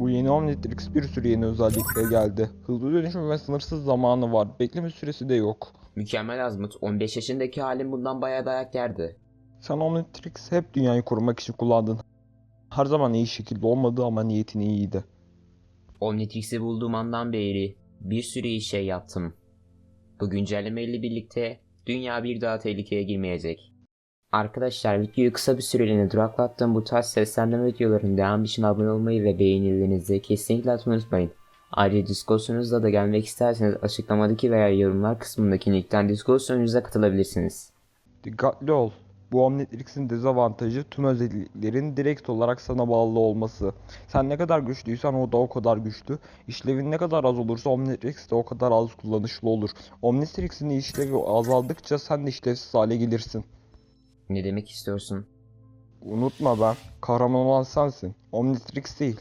Bu yeni Omnitrix bir sürü yeni özellikle geldi. Hızlı dönüşüm ve sınırsız zamanı var. Bekleme süresi de yok. Mükemmel Azmut. 15 yaşındaki halim bundan bayağı dayak yerdi. Sen Omnitrix hep dünyayı korumak için kullandın. Her zaman iyi şekilde olmadı ama niyetin iyiydi. Omnitrix'i bulduğum andan beri bir sürü iyi şey yaptım. Bu güncellemeyle birlikte dünya bir daha tehlikeye girmeyecek. Arkadaşlar videoyu kısa bir süreliğine duraklattım. Bu tarz seslendirme videoların devamı için abone olmayı ve beğenilerinizi kesinlikle unutmayın. Ayrıca Discord'unuzda da gelmek isterseniz açıklamadaki veya yorumlar kısmındaki linkten Discord sunucunuza katılabilirsiniz. Dikkatli ol. Bu Omnitrix'in dezavantajı tüm özelliklerin direkt olarak sana bağlı olması. Sen ne kadar güçlüysen o da o kadar güçlü. İşlevin ne kadar az olursa Omnitrix de o kadar az kullanışlı olur. Omnitrix'in işlevi azaldıkça sen de işlevsiz hale gelirsin. Ne demek istiyorsun? Unutma ben. Kahraman olan sensin. Omnitrix değil.